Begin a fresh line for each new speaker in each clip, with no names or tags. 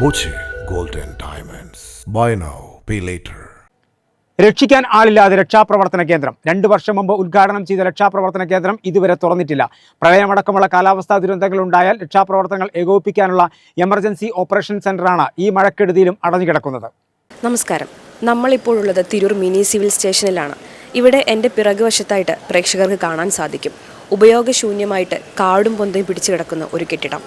Boche golden diamonds buy now pay later
രക്ഷിക്കാൻ ആളില്ലാതെ രക്ഷാപ്രവർത്തന കേന്ദ്രം. രണ്ട് വർഷം മുമ്പ് ഉദ്ഘാടനം ചെയ്ത രക്ഷാപ്രവർത്തന കേന്ദ്രം ഇതുവരെ തുറന്നിട്ടില്ല. പ്രളയമടക്കമുള്ള കാലാവസ്ഥാ ദുരന്തങ്ങൾ ഉണ്ടായാൽ രക്ഷാപ്രവർത്തനങ്ങൾ ഏകോപിപ്പിക്കാനുള്ള എമർജൻസി ഓപ്പറേഷൻ സെന്ററാണ് ഈ മഴക്കെടുതിയിലും അടഞ്ഞുകിടക്കുന്നത്.
നമസ്കാരം. നമ്മളിപ്പോഴുള്ളത് തിരൂർ മിനി സിവിൽ സ്റ്റേഷനിലാണ്. ഇവിടെ എന്റെ പിറകുവശത്തായിട്ട് പ്രേക്ഷകർക്ക് കാണാൻ സാധിക്കും. ഉപയോഗശൂന്യമായിട്ട് കാടും പൊന്തയും പിടിച്ചു കിടക്കുന്ന ഒരു കെട്ടിടം.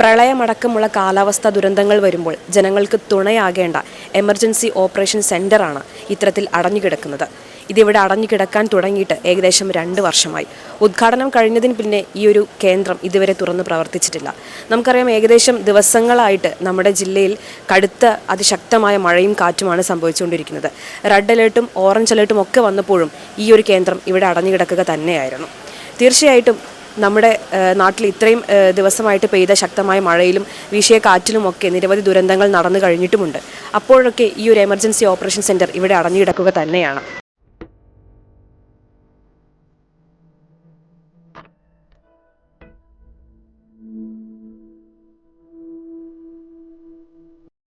പ്രളയമടക്കമുള്ള കാലാവസ്ഥാ ദുരന്തങ്ങൾ വരുമ്പോൾ ജനങ്ങൾക്ക് തുണയാകേണ്ട എമർജൻസി ഓപ്പറേഷൻ സെന്ററാണ് ഇത്തരത്തിൽ അടഞ്ഞുകിടക്കുന്നത്. ഇതിവിടെ അടഞ്ഞുകിടക്കാൻ തുടങ്ങിയിട്ട് ഏകദേശം രണ്ട് വർഷമായി. ഉദ്ഘാടനം കഴിഞ്ഞതിന് പിന്നെ ഈ ഒരു കേന്ദ്രം ഇതുവരെ തുറന്ന് പ്രവർത്തിച്ചിട്ടില്ല. നമുക്കറിയാം ഏകദേശം ദിവസങ്ങളായിട്ട് നമ്മുടെ ജില്ലയിൽ കടുത്ത അതിശക്തമായ മഴയും കാറ്റുമാണ് സംഭവിച്ചുകൊണ്ടിരിക്കുന്നത്. റെഡ് അലേർട്ടും ഓറഞ്ച് അലേർട്ടും ഒക്കെ വന്നപ്പോഴും ഈ ഒരു കേന്ദ്രം ഇവിടെ അടഞ്ഞുകിടക്കുക തന്നെയായിരുന്നു. തീർച്ചയായിട്ടും നമ്മുടെ നാട്ടിൽ ഇത്രയും ദിവസമായിട്ട് പെയ്ത ശക്തമായ മഴയിലും വീശിയ കാറ്റിലും ഒക്കെ നിരവധി ദുരന്തങ്ങൾ നടന്നു കഴിഞ്ഞിട്ടുമുണ്ട്. അപ്പോഴൊക്കെ ഈ ഒരു എമർജൻസി ഓപ്പറേഷൻ സെന്റർ ഇവിടെ അടഞ്ഞിടക്കുക തന്നെയാണ്.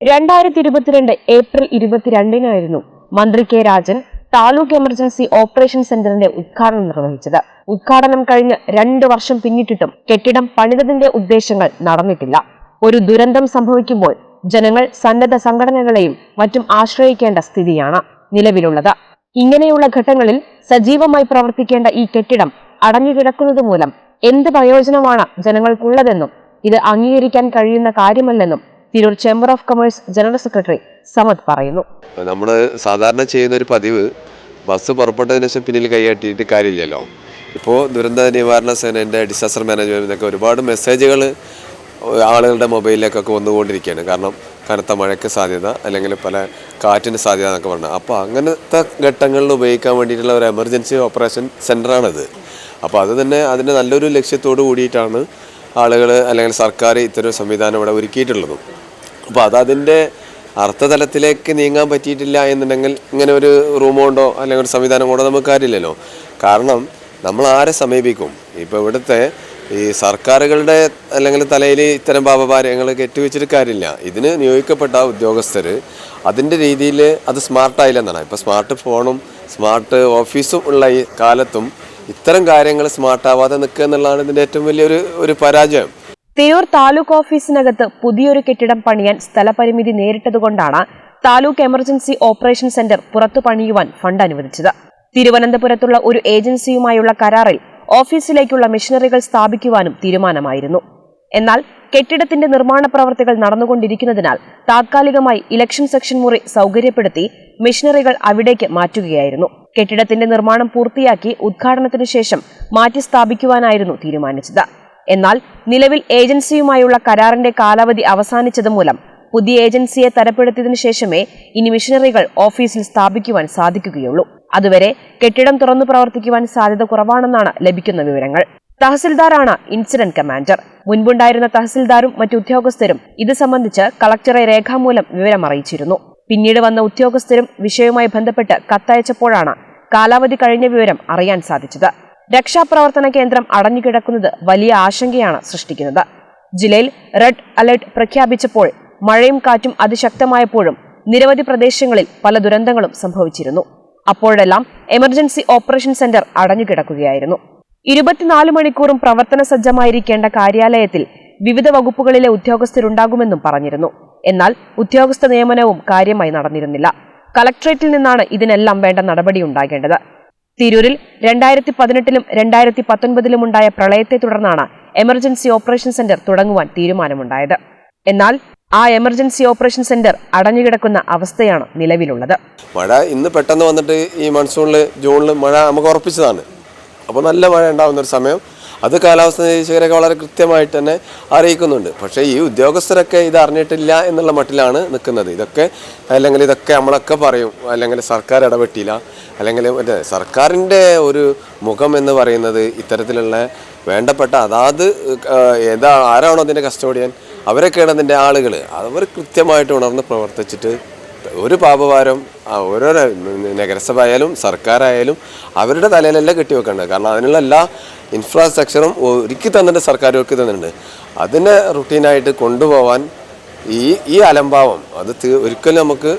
രണ്ടായിരത്തി ഇരുപത്തിരണ്ട് ഏപ്രിൽ ഇരുപത്തിരണ്ടിനായിരുന്നു മന്ത്രി K Rajan taluk emergency operation സെന്ററിന്റെ ഉദ്ഘാടനം നിർവഹിച്ചത്. ഉദ്ഘാടനം കഴിഞ്ഞ് രണ്ട് വർഷം പിന്നിട്ടിട്ടും കെട്ടിടം പണിതതിന്റെ ഉദ്ദേശങ്ങൾ നടന്നിട്ടില്ല. ഒരു ദുരന്തം സംഭവിക്കുമ്പോൾ ജനങ്ങൾ സന്നദ്ധ സംഘടനകളെയും മറ്റും ആശ്രയിക്കേണ്ട സ്ഥിതിയാണ് നിലവിലുള്ളത്. ഇങ്ങനെയുള്ള ഘട്ടങ്ങളിൽ സജീവമായി പ്രവർത്തിക്കേണ്ട ഈ കെട്ടിടം അടഞ്ഞുകിടക്കുന്നത് മൂലം എന്ത് പ്രയോജനമാണ് ജനങ്ങൾക്കുള്ളതെന്നും ഇത് അംഗീകരിക്കാൻ കഴിയുന്ന കാര്യമല്ലെന്നും Tirur chamber of commerce general secretary Samad പറയുന്നു.
നമ്മൾ സാധാരണ ചെയ്യുന്ന ഒരു പതിവ് ബസ് പുറപ്പെട്ടതിന് ശേഷം പിന്നിൽ കൈയാട്ടിയിട്ട് കാര്യമില്ലല്ലോ. ഇപ്പോൾ ദുരന്ത നിവാരണ സേനന്റെ ഡിസാസ്റ്റർ മാനേജ്മെന്റിനൊക്കെ ഒരുപാട് മെസ്സേജുകൾ ആളുകളുടെ മൊബൈലിലേക്കൊക്കെ വന്നുകൊണ്ടിരിക്കുകയാണ്. കാരണം കനത്ത മഴയ്ക്ക് സാധ്യത അല്ലെങ്കിൽ പല കാറ്റിന് സാധ്യത എന്നൊക്കെ പറഞ്ഞു. അപ്പോൾ അങ്ങനത്തെ ഘട്ടങ്ങളിൽ ഉപയോഗിക്കാൻ വേണ്ടിയിട്ടുള്ള ഒരു എമർജൻസി ഓപ്പറേഷൻ സെന്ററാണിത് അപ്പോൾ അത് തന്നെ അതിന്റെ നല്ലൊരു ലക്ഷ്യത്തോടു കൂടിയിട്ടാണ് ആളുകൾ അല്ലെങ്കിൽ സർക്കാർ ഇത്തരം സംവിധാനം ഇവിടെ ഒരുക്കിയിട്ടുള്ളതും. അപ്പോൾ അതതിന്റെ അർത്ഥതലത്തിലേക്ക് നീങ്ങാൻ പറ്റിയിട്ടില്ല എന്നുണ്ടെങ്കിൽ ഇങ്ങനെ ഒരു റൂം ഉണ്ടോ അല്ലെങ്കിൽ ഒരു സംവിധാനം കൊണ്ടോ നമുക്ക് കാര്യമില്ലല്ലോ. കാരണം നമ്മൾ ആരെ സമീപിക്കും? ഇപ്പോൾ ഇവിടുത്തെ ഈ സർക്കാരുകളുടെ അല്ലെങ്കിൽ തലയിൽ ഇത്തരം പാപഭാരങ്ങൾ കെട്ടിവെച്ചിട്ട് കാര്യമില്ല. ഇതിന് നിയോഗിക്കപ്പെട്ട ഉദ്യോഗസ്ഥർ അതിന്റെ രീതിയിൽ അത് സ്മാർട്ടായില്ലെന്നാണ് ഇപ്പോൾ സ്മാർട്ട് ഫോണും സ്മാർട്ട് ഓഫീസും ഉള്ള ഈ കാലത്തും ഇത്തരം കാര്യങ്ങൾ സ്മാർട്ടാവാതെ നിൽക്കുക എന്നുള്ളതാണ് ഇതിന്റെ ഏറ്റവും വലിയൊരു ഒരു പരാജയം.
തിരൂർ താലൂക്ക് ഓഫീസിനകത്ത് പുതിയൊരു കെട്ടിടം പണിയാൻ സ്ഥലപരിമിതി നേരിട്ടതുകൊണ്ടാണ് താലൂക്ക് എമർജൻസി ഓപ്പറേഷൻ സെന്റർ പുറത്തു പണിയുവാൻ ഫണ്ട് അനുവദിച്ചത്. തിരുവനന്തപുരത്തുള്ള ഒരു ഏജൻസിയുമായുള്ള കരാറിൽ ഓഫീസിലേക്കുള്ള മെഷീനറികൾ സ്ഥാപിക്കുവാനും തീരുമാനമായിരുന്നു. എന്നാൽ കെട്ടിടത്തിന്റെ നിർമ്മാണ പ്രവർത്തികൾ നടന്നുകൊണ്ടിരിക്കുന്നതിനാൽ താത്കാലികമായി ഇലക്ഷൻ സെക്ഷൻ മുറി സൗകര്യപ്പെടുത്തി മെഷീനറികൾ അവിടേക്ക് മാറ്റുകയായിരുന്നു. കെട്ടിടത്തിന്റെ നിർമ്മാണം പൂർത്തിയാക്കി ഉദ്ഘാടനത്തിനു ശേഷം മാറ്റി സ്ഥാപിക്കുവാനായിരുന്നു തീരുമാനിച്ചത്. എന്നാൽ നിലവിൽ ഏജൻസിയുമായുള്ള കരാറിന്റെ കാലാവധി അവസാനിച്ചത് മൂലം പുതിയ ഏജൻസിയെ തരപ്പെടുത്തിയതിനു ശേഷമേ ഇനി മിഷനറികൾ ഓഫീസിൽ സ്ഥാപിക്കുവാൻ സാധിക്കുകയുള്ളൂ. അതുവരെ കെട്ടിടം തുറന്നു പ്രവർത്തിക്കുവാൻ സാധ്യത കുറവാണെന്നാണ് ലഭിക്കുന്ന വിവരങ്ങൾ. തഹസിൽദാറാണ് ഇൻസിഡന്റ് കമാൻഡർ. മുൻപുണ്ടായിരുന്ന തഹസിൽദാരും മറ്റു ഉദ്യോഗസ്ഥരും ഇത് സംബന്ധിച്ച് കളക്ടറെ രേഖാമൂലം വിവരം അറിയിച്ചിരുന്നു പിന്നീട് വന്ന ഉദ്യോഗസ്ഥരും വിഷയവുമായി ബന്ധപ്പെട്ട് കത്തയച്ചപ്പോഴാണ് കാലാവധി കഴിഞ്ഞ വിവരം അറിയാൻ സാധിച്ചത്. രക്ഷാപ്രവർത്തന കേന്ദ്രം അടഞ്ഞുകിടക്കുന്നത് വലിയ ആശങ്കയാണ് സൃഷ്ടിക്കുന്നത്. ജില്ലയിൽ റെഡ് അലർട്ട് പ്രഖ്യാപിച്ചപ്പോൾ മഴയും കാറ്റും അതിശക്തമായപ്പോഴും നിരവധി പ്രദേശങ്ങളിൽ പല ദുരന്തങ്ങളും സംഭവിച്ചിരുന്നു. അപ്പോഴെല്ലാം എമർജൻസി ഓപ്പറേഷൻ സെന്റർ അടഞ്ഞുകിടക്കുകയായിരുന്നു. ഇരുപത്തിനാല് മണിക്കൂറും പ്രവർത്തന സജ്ജമായിരിക്കേണ്ട കാര്യാലയത്തിൽ വിവിധ വകുപ്പുകളിലെ ഉദ്യോഗസ്ഥരുണ്ടാകുമെന്നും പറഞ്ഞിരുന്നു. എന്നാൽ ഉദ്യോഗസ്ഥ നിയമനവും കാര്യമായി നടന്നിരുന്നില്ല. കളക്ട്രേറ്റിൽ നിന്നാണ് ഇതിനെല്ലാം വേണ്ട നടപടി ഉണ്ടാകേണ്ടത്. തിരൂരിൽ രണ്ടായിരത്തി പതിനെട്ടിലും രണ്ടായിരത്തി പത്തൊൻപതിലും ഉണ്ടായ പ്രളയത്തെ തുടർന്നാണ് എമർജൻസി ഓപ്പറേഷൻ സെന്റർ തുടങ്ങുവാൻ തീരുമാനമുണ്ടായത്. എന്നാൽ ആ എമർജൻസി ഓപ്പറേഷൻ സെന്റർ അടഞ്ഞുകിടക്കുന്ന അവസ്ഥയാണ് നിലവിലുള്ളത്.
മഴ ഇന്ന് പെട്ടെന്ന് വന്നിട്ട് ഈ മൺസൂണിൽ ജൂണിൽ മഴ നമുക്ക് ഉറപ്പിച്ചതാണ്. അപ്പോൾ നല്ല മഴ ഉണ്ടാകുന്ന ഒരു സമയം. അത് കാലാവസ്ഥ നിരീക്ഷകരൊക്കെ വളരെ കൃത്യമായിട്ട് തന്നെ അറിയിക്കുന്നുണ്ട്. പക്ഷേ ഈ ഉദ്യോഗസ്ഥരൊക്കെ ഇത് അറിഞ്ഞിട്ടില്ല എന്നുള്ള മട്ടിലാണ് നിൽക്കുന്നത്. ഇതൊക്കെ അല്ലെങ്കിൽ ഇതൊക്കെ നമ്മളൊക്കെ പറയും. അല്ലെങ്കിൽ സർക്കാർ ഇടപെട്ടില്ല. അല്ലെങ്കിൽ മറ്റേ സർക്കാരിന്റെ ഒരു മുഖം എന്ന് പറയുന്നത് ഇത്തരത്തിലുള്ള വേണ്ടപ്പെട്ട അതാത് ഏതാ ആരാണോ അതിന്റെ കസ്റ്റോഡിയൻ അവരൊക്കെയാണ് അതിന്റെ ആളുകൾ. അവർ കൃത്യമായിട്ട് ഉണർന്ന് പ്രവർത്തിച്ചിട്ട് ഒരു പാപഭാരം ഓരോ നഗരസഭ ആയാലും സർക്കാരായാലും അവരുടെ തലയിലല്ല കെട്ടിവെക്കേണ്ടത്. കാരണം അതിനുള്ള എല്ലാ ഇൻഫ്രാസ്ട്രക്ചറും ഒരുക്കി തന്നിട്ട് സർക്കാർ ഒരുക്കി തന്നിട്ടുണ്ട്. അതിനെ റുട്ടീനായിട്ട് കൊണ്ടുപോകാൻ ഈ ഈ അലംഭാവം അത് ഒരിക്കലും നമുക്ക്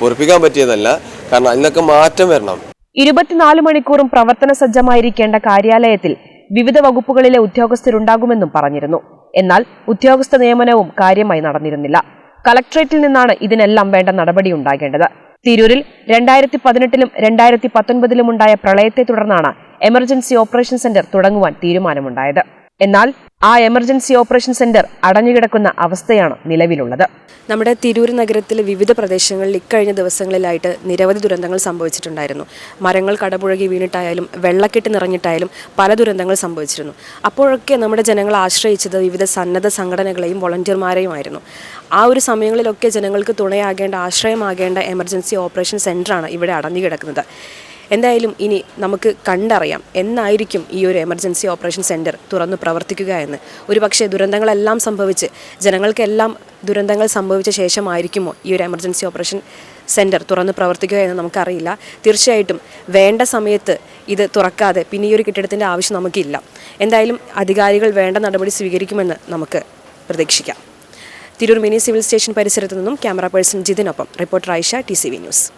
പൊറിപ്പിക്കാൻ പറ്റിയതല്ല. കാരണം അതിനൊക്കെ മാറ്റം വരണം.
ഇരുപത്തിനാല് മണിക്കൂറും പ്രവർത്തന സജ്ജമായിരിക്കേണ്ട കാര്യാലയത്തിൽ വിവിധ വകുപ്പുകളിലെ ഉദ്യോഗസ്ഥരുണ്ടാകുമെന്നും പറഞ്ഞിരുന്നു. എന്നാൽ ഉദ്യോഗസ്ഥ നിയമനവും കാര്യമായി നടന്നിരുന്നില്ല. കളക്ട്രേറ്റിൽ നിന്നാണ് ഇതിനെല്ലാം വേണ്ട നടപടി ഉണ്ടാകേണ്ടത്. തിരൂരിൽ രണ്ടായിരത്തി പതിനെട്ടിലും രണ്ടായിരത്തി പത്തൊൻപതിലും ഉണ്ടായ പ്രളയത്തെ തുടർന്നാണ് എമർജൻസി ഓപ്പറേഷൻ സെന്റർ തുടങ്ങുവാൻ തീരുമാനമുണ്ടായത്. എന്നാൽ ആ എമർജൻസി ഓപ്പറേഷൻ സെന്റർ അടഞ്ഞുകിടക്കുന്ന അവസ്ഥയാണ് നിലവിലുള്ളത്.
നമ്മുടെ തിരൂർ നഗരത്തിലെ വിവിധ പ്രദേശങ്ങളിൽ ഇക്കഴിഞ്ഞ ദിവസങ്ങളിലായിട്ട് നിരവധി ദുരന്തങ്ങൾ സംഭവിച്ചിട്ടുണ്ടായിരുന്നു. മരങ്ങൾ കടപുഴകി വീണിട്ടായാലും വെള്ളക്കെട്ട് നിറഞ്ഞിട്ടായാലും പല ദുരന്തങ്ങൾ സംഭവിച്ചിരുന്നു. അപ്പോഴൊക്കെ നമ്മുടെ ജനങ്ങൾ ആശ്രയിച്ചത് വിവിധ സന്നദ്ധ സംഘടനകളെയും വോളണ്ടിയർമാരെയുമായിരുന്നു. ആ ഒരു സമയങ്ങളിലൊക്കെ ജനങ്ങൾക്ക് തുണയാകേണ്ട ആശ്രയമാകേണ്ട എമർജൻസി ഓപ്പറേഷൻ സെന്ററാണ് ഇവിടെ അടഞ്ഞു കിടക്കുന്നത് എന്തായാലും ഇനി നമുക്ക് കണ്ടറിയാം എന്നായിരിക്കും ഈ ഒരു എമർജൻസി ഓപ്പറേഷൻ സെന്റർ തുറന്നു പ്രവർത്തിക്കുക എന്ന്. ഒരു പക്ഷേ ദുരന്തങ്ങളെല്ലാം സംഭവിച്ച് ജനങ്ങൾക്കെല്ലാം ദുരന്തങ്ങൾ സംഭവിച്ച ശേഷമായിരിക്കുമോ ഈ ഒരു എമർജൻസി ഓപ്പറേഷൻ സെന്റർ തുറന്ന് പ്രവർത്തിക്കുക എന്ന് നമുക്കറിയില്ല. തീർച്ചയായിട്ടും വേണ്ട സമയത്ത് ഇത് തുറക്കാതെ പിന്നെ ഈ ഒരു കെട്ടിടത്തിന്റെ ആവശ്യം നമുക്കില്ല. എന്തായാലും അധികാരികൾ വേണ്ട നടപടി സ്വീകരിക്കുമെന്ന് നമുക്ക് പ്രതീക്ഷിക്കാം. തിരൂർ മിനി സിവിൽ സ്റ്റേഷൻ പരിസരത്തു നിന്നും camera person ജിതിനൊപ്പം reporter Ayisha T C V news.